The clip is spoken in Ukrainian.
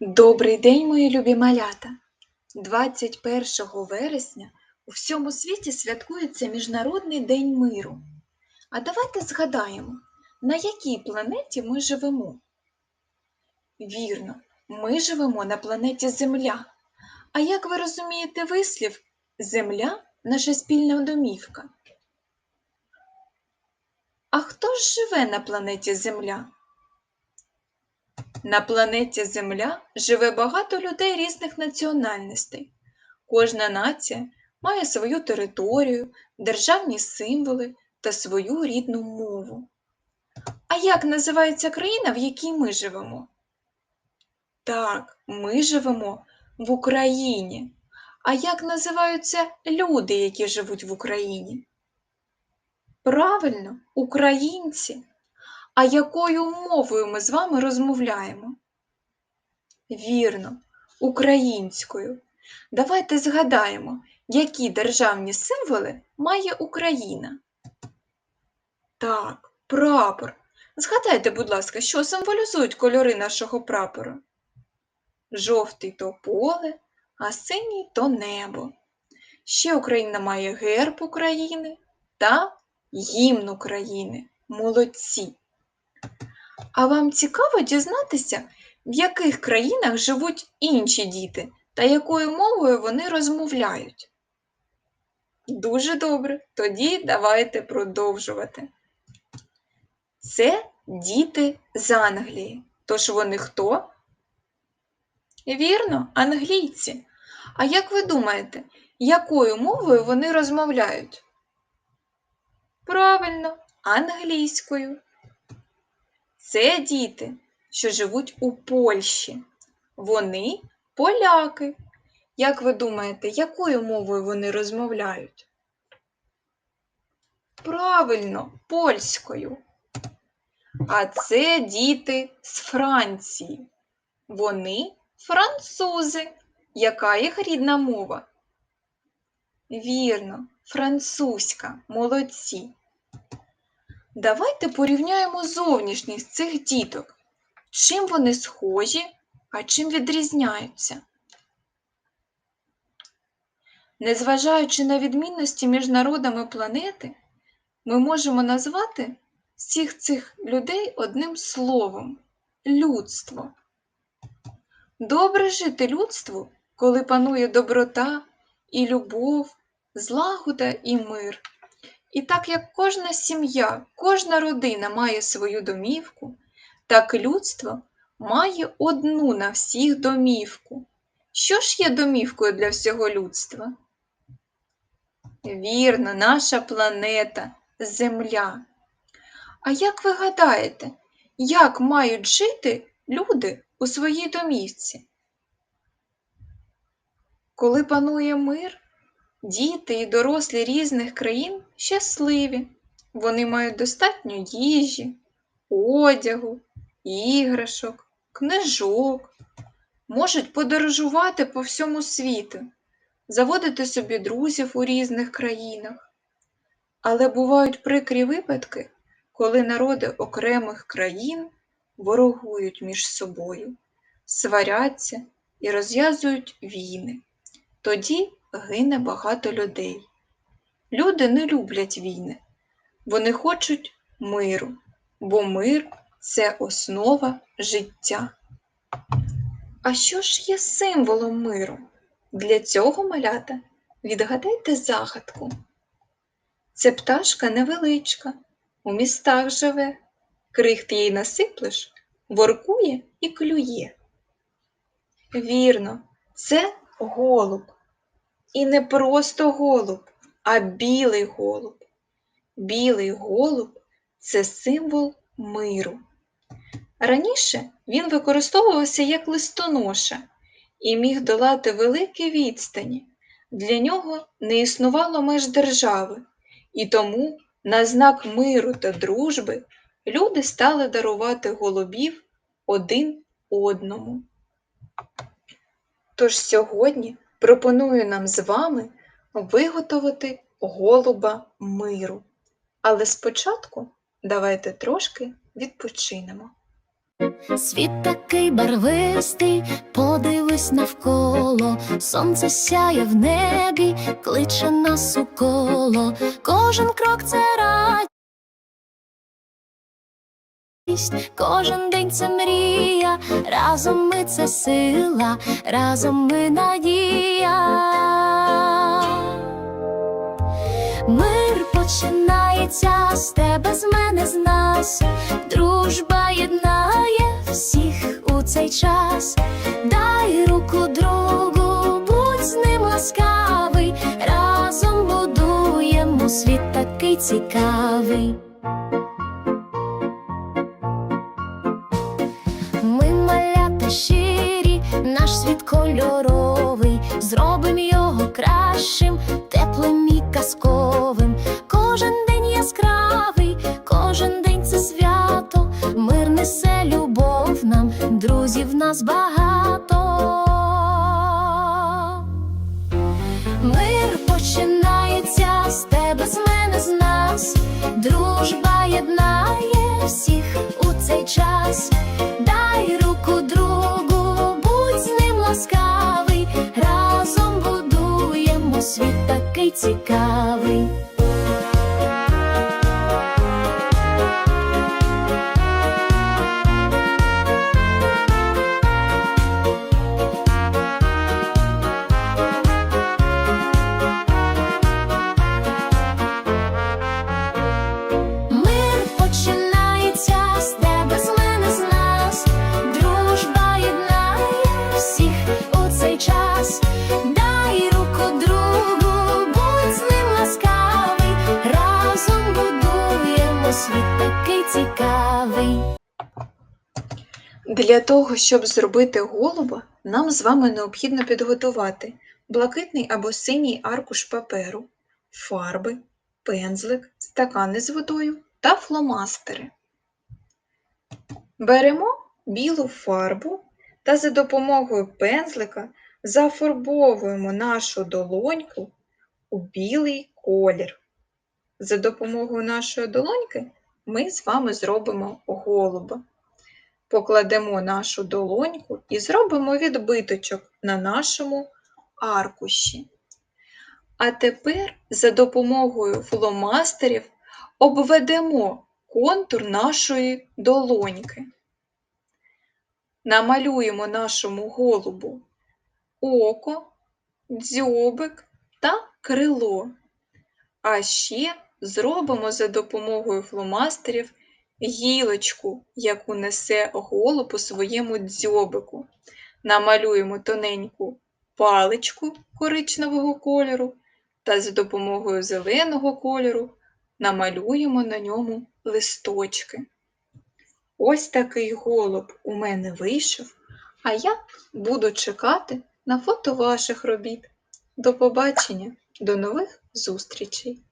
Добрий день, мої любі малята! 21 вересня у всьому світі святкується Міжнародний день миру. А давайте згадаємо, на якій планеті ми живемо. Вірно, ми живемо на планеті Земля. А як ви розумієте вислів Земля наша спільна домівка? А хто ж живе на планеті Земля? На планеті Земля живе багато людей різних національностей. Кожна нація має свою територію, державні символи та свою рідну мову. А як називається країна, в якій ми живемо? Так, ми живемо в Україні. А як називаються люди, які живуть в Україні? Правильно, українці. А якою мовою ми з вами розмовляємо? Вірно, українською. Давайте згадаємо, які державні символи має Україна. Так, прапор. Згадайте, будь ласка, що символізують кольори нашого прапора? Жовтий то поле, а синій то небо. Ще Україна має герб України та гімн України. Молодці! А вам цікаво дізнатися, в яких країнах живуть інші діти та якою мовою вони розмовляють? Дуже добре, тоді давайте продовжувати. Це діти з Англії. Тож вони хто? Вірно, англійці. А як ви думаєте, якою мовою вони розмовляють? Правильно, англійською. Це діти, що живуть у Польщі. Вони поляки. Як ви думаєте, якою мовою вони розмовляють? Правильно, польською. А це діти з Франції. Вони французи. Яка їх рідна мова? Вірно, французька. Молодці. Давайте порівняємо зовнішність цих діток. Чим вони схожі, а чим відрізняються? Незважаючи на відмінності між народами планети, ми можемо назвати всіх цих людей одним словом людство. Добре жити людству, коли панує доброта і любов, злагода і мир. І так як кожна сім'я, кожна родина має свою домівку, так людство має одну на всіх домівку. Що ж є домівкою для всього людства? Вірно, наша планета Земля. А як ви гадаєте, як мають жити люди у своїй домівці? Коли панує мир, Діти і дорослі різних країн щасливі. Вони мають достатньо їжі, одягу, іграшок, книжок, можуть подорожувати по всьому світу, заводити собі друзів у різних країнах. Але бувають прикрі випадки, коли народи окремих країн ворогують між собою, сваряться і розв'язують війни. Тоді гине багато людей. Люди не люблять війни, вони хочуть миру, бо мир це основа життя. А що ж є символом миру? Для цього малята відгадайте загадку. Це пташка невеличка, у містах живе, крихт їй насиплеш, воркує і клює. Вірно, це голуб. І не просто голуб, а білий голуб. Білий голуб це символ миру. Раніше він використовувався як листоноша і міг долати великі відстані. Для нього не існувало меж держави, і тому на знак миру та дружби люди стали дарувати голубів один одному. Тож сьогодні пропоную нам з вами виготовити голуба миру. Але спочатку давайте трошки відпочинемо. Світ такий барвистий, подивись навколо, сонце сяє в небі, кличе нас у коло, кожен крок це радість, кожен день це мрія, разом ми це сила, разом ми надія. Мир починається з тебе, з мене, з нас. Дружба єднає всіх у цей час. Дай руку другу, будь з ним ласкавий. Разом будуємо світ такий цікавий. Щирі, наш світ кольоровий, зробим його кращим, теплим і казковим. Кожен день яскравий, кожен день це свято, мир несе любов нам, друзів нас багато. Мир починається з тебе, з мене, з нас. Дружба єднає всіх у цей час. Світ такий цікавий. Для того, щоб зробити голуба, нам з вами необхідно підготувати блакитний або синій аркуш паперу, фарби, пензлик, стакани з водою та фломастери. Беремо білу фарбу та за допомогою пензлика зафарбовуємо нашу долоньку у білий колір. За допомогою нашої долоньки ми з вами зробимо голуба покладемо нашу долоньку і зробимо відбиточок на нашому аркуші. А тепер за допомогою фломастерів обведемо контур нашої долоньки. Намалюємо нашому голубу око, дзьобик та крило. А ще зробимо за допомогою фломастерів гілочку, яку несе голуб у своєму дзьобику. Намалюємо тоненьку паличку коричневого кольору та за допомогою зеленого кольору намалюємо на ньому листочки. Ось такий голуб у мене вийшов, а я буду чекати на фото ваших робіт. До побачення, до нових зустрічей!